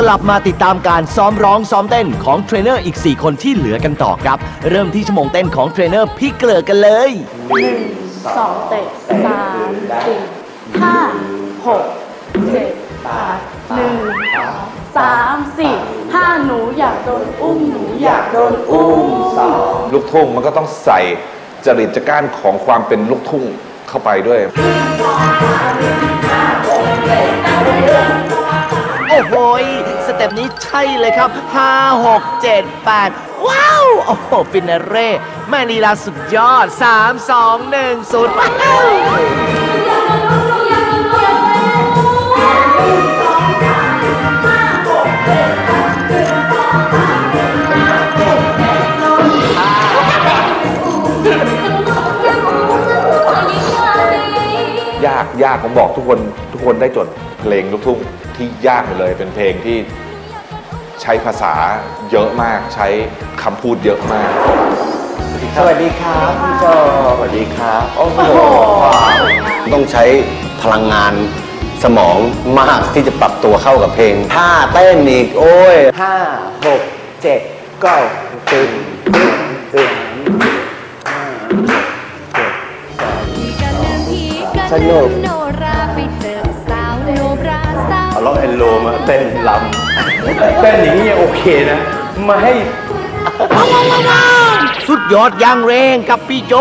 กลับมาติดตามการซ้อมร้องซ้อมเต้นของเทรนเนอร์อีก 4 คนที่เหลือกันต่อครับ เริ่มที่ชั่วโมงเต้นของเทรนเนอร์พี่เกลือกันเลย สองเตะสามสี่ห้าหกเจ็ดแปดหนึ่งสองสามสี่ห้าหนูอยากโดนอุ้มหนูอยากโดนอุ้มลูกทุ่งมันก็ต้องใส่จริตจักร้านของความเป็นลูกทุ่งเข้าไปด้วย โอ้โหยส เต็ปนี้ใช่เลยครับ 5 6 7 8 ว้าว โอ้โหฟินาเร่แม่ลีลาสุดยอด 3 2 1 0ว้าวยากยากผมบอกทุกคนทุกคนได้จดเพลงลูกทุ่งที่ยากหมดเลยเป็นเพลงที่ใช้ภาษาเยอะมากใช้คำพูดเยอะมาก สวัสดีครับพี่โจสวัสดีครับ โอ้โหต้องใช้พลังงานสมองมากที่จะปรับตัวเข้ากับเพลงท่าเต้นอีก โอ้ยห้าหกเจ็ดเก้าตึงตึงตึงสนุก ล็อกแอนโลมาเต้นลำเต้นอย่างนี้โอเคนะ มาให้ สุดยอดอยังแรงกับพี่โจ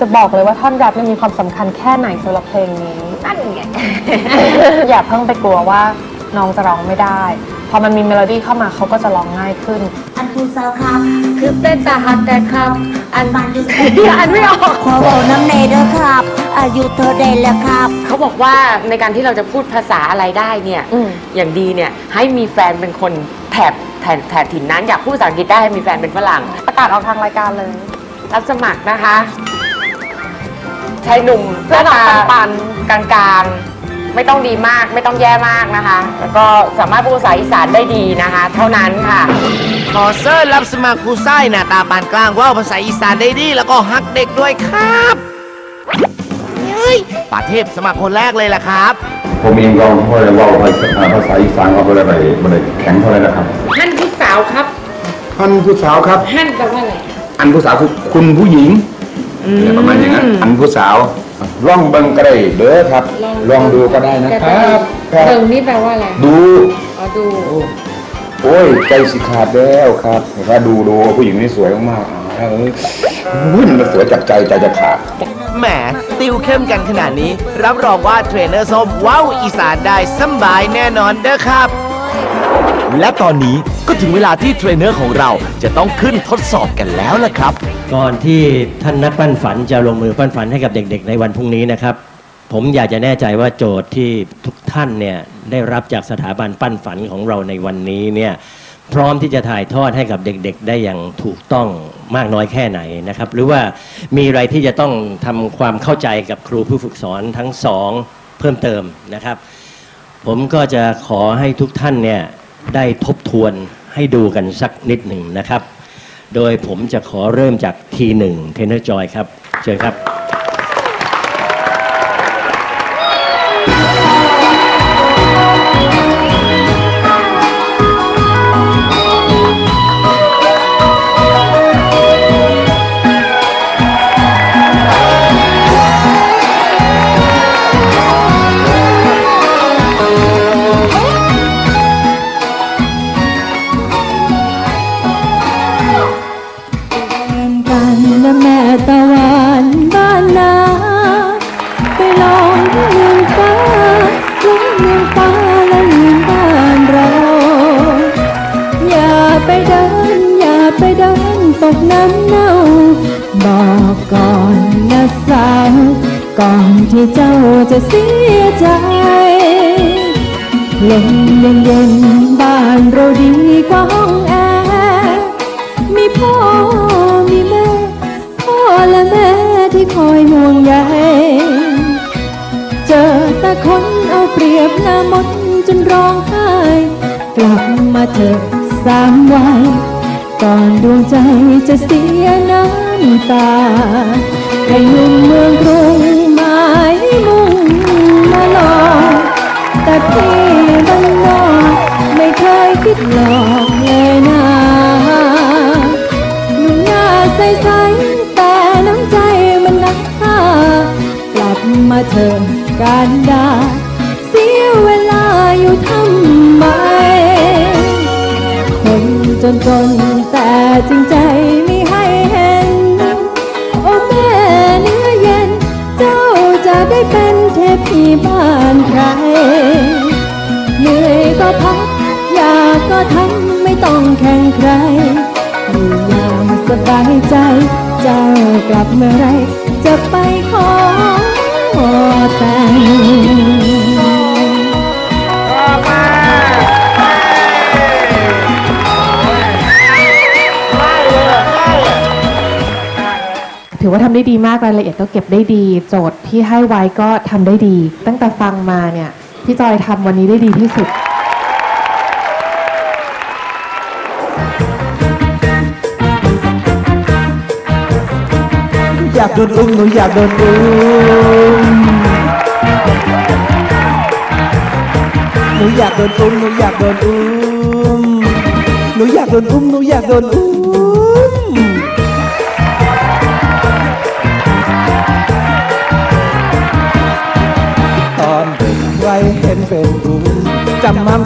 จะบอกเลยว่าท่อนแรปมันมีความสำคัญแค่ไหนสำหรับเพลงนี้ นั่นไง อย่าเพิ่งไปกลัวว่าน้องจะร้องไม่ได้ พอมันมีเมโลดี้เข้ามาเขาก็จะร้องง่ายขึ้น อันผู้สาวครับ คือเต้นตาหักแต่ครับ อันมันดูเดี๋ยวอันไม่ออก ขอบอกน้ำเนเด้อครับ อายุเธอได้แล้วครับ เขาบอกว่าในการที่เราจะพูดภาษาอะไรได้เนี่ยอืม อย่างดีเนี่ยให้มีแฟนเป็นคนแถบแถบแถบถิ่นนั้นอยากพูดภาษาอังกฤษได้ให้มีแฟนเป็นฝรั่ง ประกาศออกทางรายการเลย รับสมัครนะคะ ชายหนุ่มหน้าตาปันกลางๆ ไม่ต้องดีมากไม่ต้องแย่มากนะคะ แล้วก็สามารถพูดภาษาอีสานได้ดีนะคะ เท่านั้นค่ะ ขอเซิร์รับสมัครผู้ไส้หน้าตาปานกลางว่าวภาษาอีสานได้ดี แล้วก็ฮักเด็กด้วยครับเฮ้ยป่าเทพสมัครคนแรกเลยล่ะครับ ผมเองก็ไม่ได้เว่าภาษาภาษาอีสานก็ไม่ได้ไปไม่ได้แข็งเท่าไหร่นะครับท่านผู้สาวครับท่านผู้สาวครับท่านแปลว่าอะไรอันผู้สาวคือคุณผู้หญิง อะไรประมาณอย่างนั้นอันผู้สาวลองเบิ่งก็ได้เด้อครับ ลองดูก็ได้นะครับครับเบิ่งนี่แปลว่าอะไรดูอ๋อดูโอ้ยใจสิขาดแล้วครับถ้าดูดูผู้หญิงนี่สวยมากๆอ่าเออหุ้ยมันสวยจับใจใจจะขาดแหมติวเข้มกันขนาดนี้ รับรองว่าเทรนเนอร์ส้มว้าวอีสานได้สำบายแน่นอนเด้อครับ และตอนนี้ก็ถึงเวลาที่เทรนเนอร์ของเราจะต้องขึ้นทดสอบกันแล้วล่ะครับ ก่อนที่ท่านนักปั้นฝันจะลงมือปั้นฝันให้กับเด็ก ๆ ในวันพรุ่งนี้นะครับ ผมอยากจะแน่ใจว่าโจทย์ที่ทุกท่านเนี่ยได้รับจากสถาบันปั้นฝันของเราในวันนี้เนี่ยพร้อมที่จะถ่ายทอดให้กับเด็ก ๆ ได้อย่างถูกต้องมากน้อยแค่ไหนนะครับ หรือว่ามีอะไรที่จะต้องทำความเข้าใจกับครูผู้ฝึกสอนทั้งสองเพิ่มเติมนะครับ ผมก็จะขอให้ทุกท่านเนี่ยได้ทบทวนให้ดูกันสักนิดหนึ่งนะครับ โดยผมจะขอเริ่มจากทีหนึ่งเทนเนอร์จอยครับ เชิญครับ เจ้าจะเสียใจลมเย็นเย็นบ้านเราดีกว่าห้องแอร์มีพ่อมีแม่ พ่อและแม่ที่คอยห่วงใยเจอแต่คนเอาเปรียบหน้ามนจนร้องไห้ กลับมาเถอะสามวัยก่อนดวงใจจะเสียน้ำตาให้หนุ่มเมืองกรุงายมุ่งมาหลอกแต่พี่บ้านนอกไม่เคยคิดหลอกเลยนะหนุ่มหน้าใสๆแต่น้ำใจมันนักฆ่ากลับมาเถอะการดาเสียเวลาอยู่ทำไม คนจนจนแต่จริงใจ บ้านใคร เหนื่อยก็พัก อยากก็ทำไม่ต้องแข่งใครอยู่อย่างสบายใจ เจ้ากลับเมื่อไร จะไปขอแต่ง ถือว่าทำได้ดีมากรายละเอียดก็เก็บได้ดี โจทย์ที่ให้ไว้ก็ทำได้ดี ตั้งแต่ฟังมาเนี่ยพี่จอยทำวันนี้ได้ดีที่สุดอยากโดนอุ้มหนูอยากโดนอุ้มหนูอยากโดนอุ้มหนูอยากโดนอุ้มหนูอยากโดนอุ้มหนูอยากโดนอุ้ม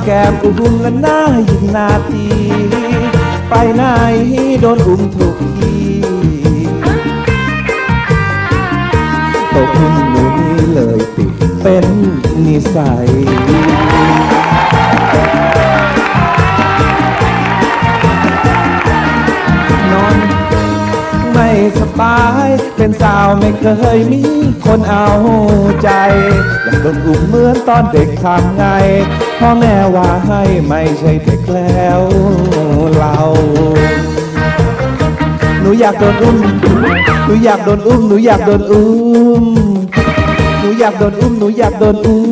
แก้มอุ้มและหน้ายินนาที ไปไหนโดนอุ้มทุกทีตกหนูนี่เลยติดเป็นนิสัยนอนไม่สบาย เป็นสาวไม่เคยมีคนเอาใจ อยากโดนอุ้มเหมือนตอนเด็กทำไง พ่อแม่ว่าให้ไม่ใช่เด็กแล้วเรา หนูอยากโดนอุ้ม หนูอยากโดนอุ้ม หนูอยากโดนอุ้ม หนูอยากโดนอุ้ม หนูอยากโดนอุ้ม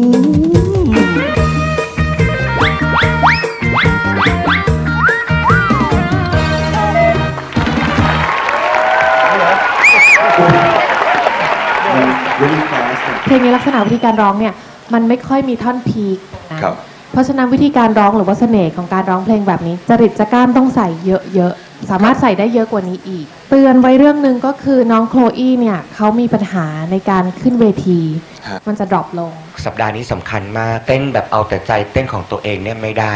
เพลงนี้ลักษณะวิธีการร้องเนี่ย มันไม่ค่อยมีท่อนพีคนะ ครับ เพราะฉะนั้นวิธีการร้องหรือว่าเสน่ห์ของการร้องเพลงแบบนี้ จริตจักร้านต้องใส่เยอะๆ สามารถใส่ได้เยอะกว่านี้อีก เตือนไว้เรื่องหนึ่งก็คือน้องโคลอี้เนี่ยเขามีปัญหาในการขึ้นเวทีมันจะดรอปลง สัปดาห์นี้สำคัญมาก เต้นแบบเอาแต่ใจเต้นของตัวเองเนี่ยไม่ได้